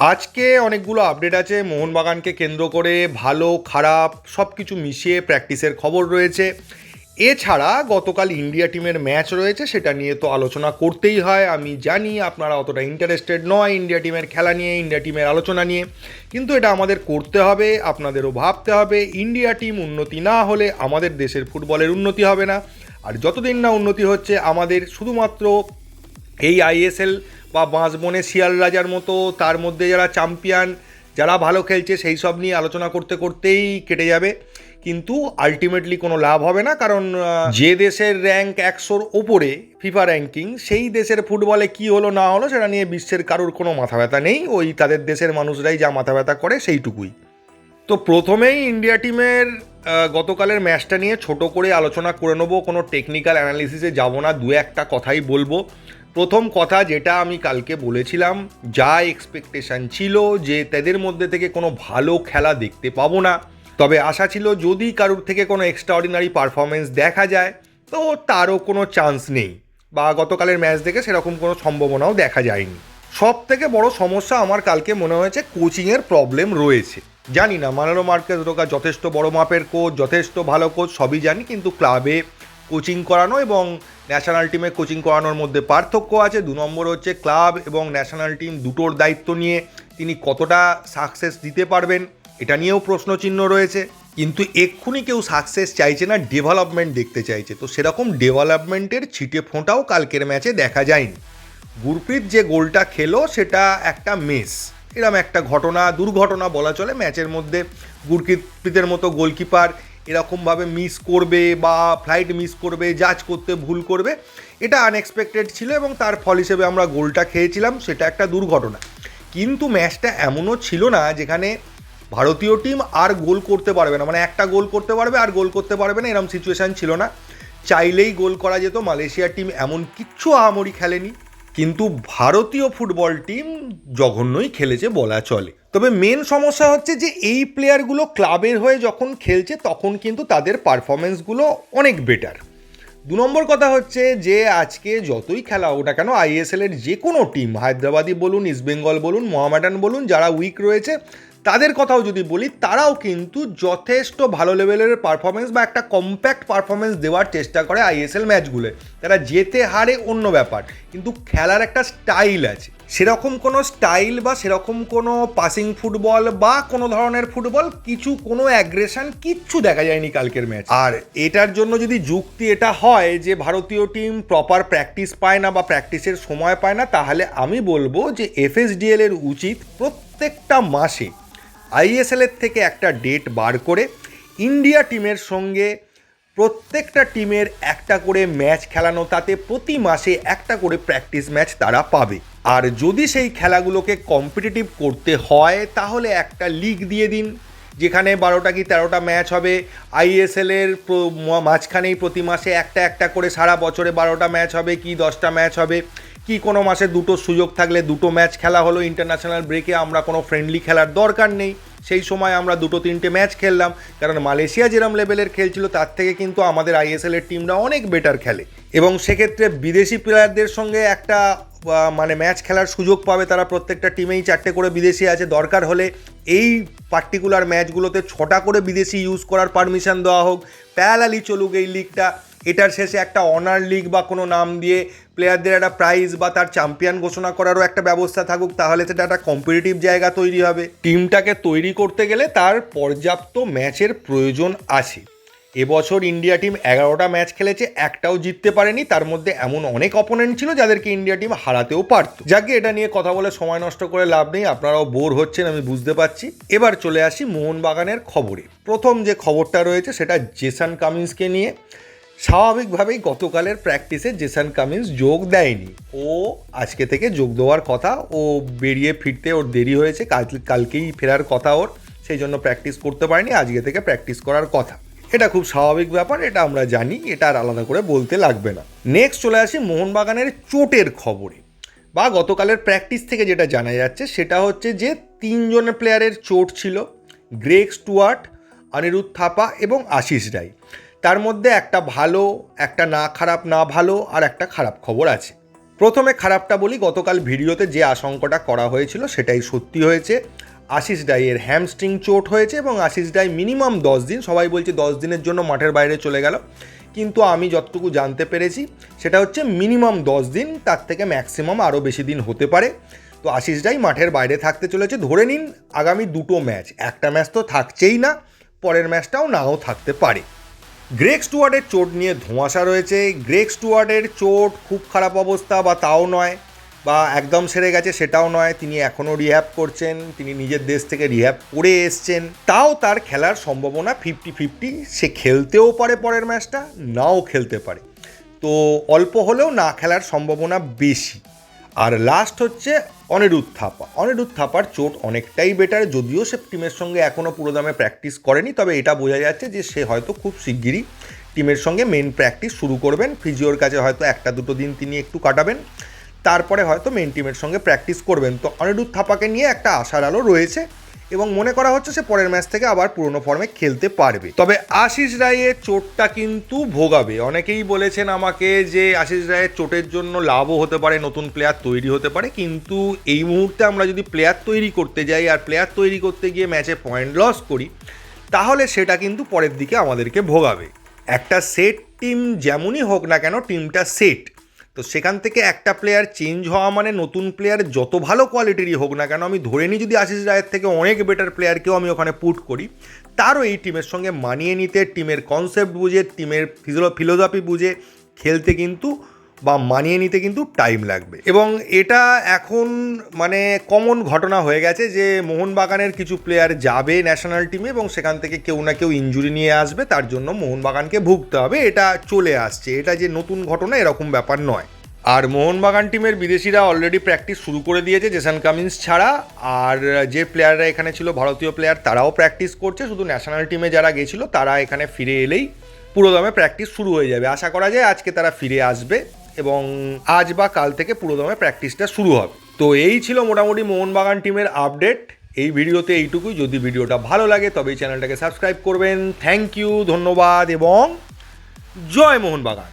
আজকে অনেকগুলো আপডেট আছে। মোহনবাগানকে কেন্দ্র করে ভালো, খারাপ সব কিছু মিশিয়ে প্র্যাকটিসের খবর রয়েছে। এছাড়া গতকাল ইন্ডিয়া টিমের ম্যাচ রয়েছে, সেটা নিয়ে তো আলোচনা করতেই হয়। আমি জানি আপনারা অতটা ইন্টারেস্টেড নয় ইন্ডিয়া টিমের খেলা নিয়ে ইন্ডিয়া টিমের আলোচনা নিয়ে। কিন্তু এটা আমাদের করতে হবে, আপনাদেরও ভাবতে হবে। ইন্ডিয়া টিম উন্নতি না হলে আমাদের দেশের ফুটবলের উন্নতি হবে না। আর যতদিন না উন্নতি হচ্ছে, আমাদের শুধুমাত্র এই আইএসএল বা বাঁশবনে শিয়াল রাজার মতো, তার মধ্যে যারা চ্যাম্পিয়ন যারা ভালো খেলছে, সেই সব নিয়ে আলোচনা করতে করতেই কেটে যাবে। কিন্তু আলটিমেটলি কোনো লাভ হবে না, কারণ যে দেশের র্যাঙ্ক একশোর ওপরে ফিফা র্যাঙ্কিং সেই দেশের ফুটবলে কি হলো, না হলো, সেটা নিয়ে বিশ্বের কারোর কোনো মাথা ব্যথা নেই। ওই তাদের দেশের মানুষরাই যা মাথা ব্যথা করে, সেইটুকুই। তো প্রথমেই ইন্ডিয়া টিমের গতকালের ম্যাচটা নিয়ে ছোট করে আলোচনা করে নেব। কোনো টেকনিক্যাল অ্যানালিসিসে যাব না, দু একটা কথাই বলব। প্রথম কথা যেটা আমি কালকে বলেছিলাম, যা এক্সপেকটেশন ছিল যে তাদের মধ্যে থেকে কোনো ভালো খেলা দেখতে পাবো না। তবে আশা ছিল যদি কারোর থেকে কোনো এক্সট্রাঅর্ডিনারি পারফরমেন্স দেখা যায়, তো তারও কোনো চান্স নেই। বা গতকালের ম্যাচ দেখে সেরকম কোনো সম্ভাবনাও দেখা যায়নি। সব থেকে বড় সমস্যা আমার কালকে মনে হয়েছে কোচিংয়ের প্রবলেম রয়েছে। জানি না, মানালো মার্কেস রোকা যথেষ্ট বড় মাপের কোচ যথেষ্ট ভালো কোচ সবই জানি, কিন্তু ক্লাবে কোচিং করানো এবং ন্যাশনাল টিমে কোচিং করানোর মধ্যে পার্থক্য আছে। দু নম্বর হচ্ছে ক্লাব এবং ন্যাশনাল টিম দুটোর দায়িত্ব নিয়ে তিনি কতটা সাকসেস দিতে পারবেন, এটা নিয়েও প্রশ্নচিহ্ন রয়েছে। কিন্তু এক্ষুনি কেউ সাকসেস চাইছে না, ডেভেলপমেন্ট দেখতে চাইছে। তো সেরকম ডেভেলপমেন্টের ছিটে ফোঁটাও কালকের ম্যাচে দেখা যায়নি। গুরপ্রীত যে গোলটা খেলো, সেটা একটা মেস। এরম একটা ঘটনা, দুর্ঘটনা বলা চলে ম্যাচের মধ্যে। গুরপ্রীতের মতো গোলকিপার এরকমভাবে মিস করবে বা ফ্লাইট মিস করবে জাজ করতে ভুল করবে, এটা আনএক্সপেক্টেড ছিল এবং তার ফল হিসেবে আমরা গোলটা খেয়েছিলাম, সেটা একটা দুর্ঘটনা। কিন্তু ম্যাচটা এমনও ছিল না যেখানে ভারতীয় টিম আর গোল করতে পারবে না। মানে একটা গোল করতে পারবে আর গোল করতে পারবে না এরকম সিচুয়েশান ছিল না। চাইলেই গোল করা যেত মালয়েশিয়ার টিম এমন কিচ্ছু আহামরি খেলেনি। কিন্তু ভারতীয় ফুটবল টিম জঘন্যই খেলেছে, বলা চলে। তবে মেন সমস্যা হচ্ছে যে এই প্লেয়ারগুলো ক্লাবের হয়ে যখন খেলছে, তখন কিন্তু তাদের পারফরমেন্সগুলো অনেক বেটার দু নম্বর কথা হচ্ছে যে আজকে যতই খেলা ওটা কেন আইএসএলের যে কোনো টিম হায়দ্রাবাদি বলুন ইস্টবেঙ্গল বলুন মোহামেডান বলুন, যারা উইক রয়েছে তাদের কথাও যদি বলি, তারাও কিন্তু যথেষ্ট ভালো লেভেলের পারফরমেন্স বা একটা কম্প্যাক্ট পারফরমেন্স দেওয়ার চেষ্টা করে আইএসএল ম্যাচগুলো তারা যেতে হারে অন্য ব্যাপার, কিন্তু খেলার একটা স্টাইল আছে। সেরকম কোনো স্টাইল বা সেরকম কোনো পাসিং ফুটবল বা কোনো ধরনের ফুটবল কিছু কোনো অ্যাগ্রেশন কিচ্ছু দেখা যায়নি কালকের ম্যাচ আর এটার জন্য যদি যুক্তি এটা হয় যে ভারতীয় টিম প্রপার প্র্যাকটিস পায় না বা প্র্যাকটিসের সময় পায় না, তাহলে আমি বলব যে এফএসডিএল এর উচিত প্রত্যেকটা মাসে আইএসএল এর থেকে একটা ডেট বার করে ইন্ডিয়া টিমের সঙ্গে প্রত্যেকটা টিমের একটা করে ম্যাচ খেলানো, তাতে প্রতি মাসে একটা করে প্র্যাকটিস ম্যাচ তারা পাবে। আর যদি সেই খেলাগুলোকে কম্পিটিটিভ করতে হয়, তাহলে একটা লিগ দিয়ে দিন, যেখানে বারোটা কি তেরোটা ম্যাচ হবে। আইএসএল এর মাঝখানেই প্রতি মাসে একটা একটা করে সারা বছরে বারোটা ম্যাচ হবে কি দশটা ম্যাচ হবে। কি কোনো মাসে দুটো সুযোগ থাকলে দুটো ম্যাচ খেলা হলো ইন্টারন্যাশনাল ব্রেকে আমরা কোনো ফ্রেন্ডলি খেলার দরকার নেই। সেই সময় আমরা দুটো তিনটে ম্যাচ খেললাম, কারণ মালয়েশিয়া যেরম লেভেলের খেলছিল, তার থেকে কিন্তু আমাদের আইএসএল এর টিমরা অনেক বেটার খেলে। এবং সেক্ষেত্রে বিদেশি প্লেয়ারদের সঙ্গে একটা মানে ম্যাচ খেলার সুযোগ পাবে তারা প্রত্যেকটা টিমেই চারটে করে বিদেশি আছে, দরকার হলে এই পার্টিকুলার ম্যাচগুলোতে ছটা করে বিদেশি ইউজ করার পারমিশন দেওয়া হোক। প্যারালালি চলুক এই লিগটা এটার শেষে একটা অনার লিগ বা কোনো নাম দিয়ে প্লেয়ারদের একটা প্রাইজ বা তার চ্যাম্পিয়ন ঘোষণা করারও একটা ব্যবস্থা থাকুক, তাহলে সেটা একটা কম্পিটিটিভ জায়গা তৈরি হবে। টিমটাকে তৈরি করতে গেলে তার পর্যাপ্ত ম্যাচের প্রয়োজন আছে। এবছর ইন্ডিয়া টিম এগারোটা ম্যাচ খেলেছে, একটাও জিততে পারেনি, তার মধ্যে এমন অনেক অপোনেন্ট ছিল যাদেরকে ইন্ডিয়া টিম হারাতেও পারত। যাকে এটা নিয়ে কথা বলে সময় নষ্ট করে লাভ নেই, আপনারাও বোর হচ্ছেন, আমি বুঝতে পারছি। এবার চলে আসি মোহনবাগানের খবরে। প্রথম যে খবরটা রয়েছে, সেটা জেসান কামিন্সকে নিয়ে। স্বাভাবিকভাবেই গতকালের প্র্যাকটিসে জেসান কামিন্স যোগ দেয়নি। ও আজকে থেকে যোগ দেওয়ার কথা, ও বেরিয়ে ফিরতে ওর দেরি হয়েছে, কাল, কালকেই ফেরার কথা ওর, সেই জন্য প্র্যাকটিস করতে পারেনি, আজকে থেকে প্র্যাকটিস করার কথা। এটা খুব স্বাভাবিক ব্যাপার, এটা আমরা জানি, এটা আর আলাদা করে বলতে লাগবে না। নেক্সট চলে আসি মোহনবাগানের চোটের খবরে। বা গতকালের প্র্যাকটিস থেকে যেটা জানা যাচ্ছে, সেটা হচ্ছে যে তিনজনের প্লেয়ারের চোট ছিল, গ্রেগ স্টুয়ার্ট, অনিরুদ্ধ থাপা এবং আশিস রায় তার মধ্যে একটা ভালো, একটা না খারাপ, না ভালো, আর একটা খারাপ খবর আছে। প্রথমে খারাপটা বলি, গতকাল ভিডিওতে যে আশঙ্কাটা করা হয়েছিল সেটাই সত্যি হয়েছে। আশিস ডাইয়ের হ্যামস্ট্রিং চোট হয়েছে এবং আশিস ডাই মিনিমাম দশ দিন, সবাই বলছে দশ দিনের জন্য মাঠের বাইরে চলে গেল। কিন্তু আমি যতটুকু জানতে পেরেছি, সেটা হচ্ছে মিনিমাম দশ দিন, তার থেকে ম্যাক্সিমাম আরও বেশি দিন হতে পারে। তো আশিস ডাই মাঠের বাইরে থাকতে চলেছে। ধরে নিন, আগামী দুটো ম্যাচ একটা ম্যাচ তো থাকছেই না, পরের ম্যাচটাও নাও থাকতে পারে। গ্রেক স্টুয়ার্ডের চোট নিয়ে ধোঁয়াশা রয়েছে। গ্রেক স্টুয়ার্ডের চোট খুব খারাপ অবস্থা বা তাও নয়, বা একদম সেরে গেছে সেটাও নয়। তিনি এখনও রিহ্যাব করছেন, তিনি নিজের দেশ থেকে রিহ্যাব করে এসছেন। তাও তার খেলার সম্ভাবনা ফিফটি ফিফটি, সে খেলতেও পারে পরের ম্যাচটা, নাও খেলতে পারে। তো অল্প হলেও না খেলার সম্ভাবনা বেশি। আর লাস্ট হচ্ছে অনিরুদ্ধ থাপা। অনিরুদ্ধ থাপার চোট অনেকটাই বেটার যদিও সে টিমের সঙ্গে এখনও পুরো দামে প্র্যাকটিস করেনি, তবে এটা বোঝা যাচ্ছে যে সে হয়তো খুব শিগগিরই টিমের সঙ্গে মেন প্র্যাকটিস শুরু করবেন। ফিজিওর কাছে হয়তো একটা দুটো দিন তিনি একটু কাটাবেন, তারপরে হয়তো মেন টিমের সঙ্গে প্র্যাকটিস করবেন। তো অনিরুদ্ধ থাপাকে নিয়ে একটা আশার আলো রয়েছে। এবং মনে করা হচ্ছে সে পরের ম্যাচ থেকে আবার পুরনো ফর্মে খেলতে পারবে। তবে আশিস রায়ের চোটটা কিন্তু ভোগাবে। অনেকেই বলেছেন আমাকে যে আশিস রায়ের চোটের জন্য লাভও হতে পারে, নতুন প্লেয়ার তৈরি হতে পারে। কিন্তু এই মুহূর্তে আমরা যদি প্লেয়ার তৈরি করতে যাই আর প্লেয়ার তৈরি করতে গিয়ে ম্যাচে পয়েন্ট লস করি, তাহলে সেটা কিন্তু পরের দিকে আমাদেরকে ভোগাবে। একটা সেট টিম যেমনই হোক না কেন টিমটা সেট তো সেখান থেকে একটা প্লেয়ার চেঞ্জ হওয়া মানে নতুন প্লেয়ার যত ভালো কোয়ালিটিরই হোক না কেন, আমি ধরে নিই যদি আশিস রায়ের থেকে অনেক বেটার প্লেয়ারকেও আমি ওখানে পুট করি, তারও এই টিমের সঙ্গে মানিয়ে নিতে টিমের কনসেপ্ট বুঝে টিমের ফিজিও ফিলোসফি বুঝে, খেলতে কিন্তু বা মানিয়ে নিতে কিন্তু টাইম লাগবে। এবং এটা এখন মানে কমন ঘটনা হয়ে গেছে যে মোহনবাগানের কিছু প্লেয়ার যাবে ন্যাশনাল টিমে এবং সেখান থেকে কেউ না কেউ ইঞ্জুরি নিয়ে আসবে, তার জন্য মোহনবাগানকে ভুগতে হবে। এটা চলে আসছে। এটা যে নতুন ঘটনা এরকম ব্যাপার নয়। আর মোহনবাগান টিমের বিদেশিরা অলরেডি প্র্যাকটিস শুরু করে দিয়েছে জেসান কামিন্স ছাড়া। আর যে প্লেয়াররা এখানে ছিল, ভারতীয় প্লেয়ার তারাও প্র্যাকটিস করছে। শুধু ন্যাশনাল টিমে যারা গেছিল, তারা এখানে ফিরে এলেই পুরোদমে প্র্যাকটিস শুরু হয়ে যাবে। আশা করা যায় আজকে তারা ফিরে আসবে। এবং আজ বা কাল থেকে পুরোদমে প্র্যাকটিসটা শুরু হবে। তো এই ছিল মোটামুটি মোহনবাগান টিমের আপডেট এই ভিডিওতে এইটুকুই। যদি ভিডিওটা ভালো লাগে তবে এই চ্যানেলটাকে সাবস্ক্রাইব করবেন। থ্যাংক ইউ ধন্যবাদ এবং জয় মোহনবাগান।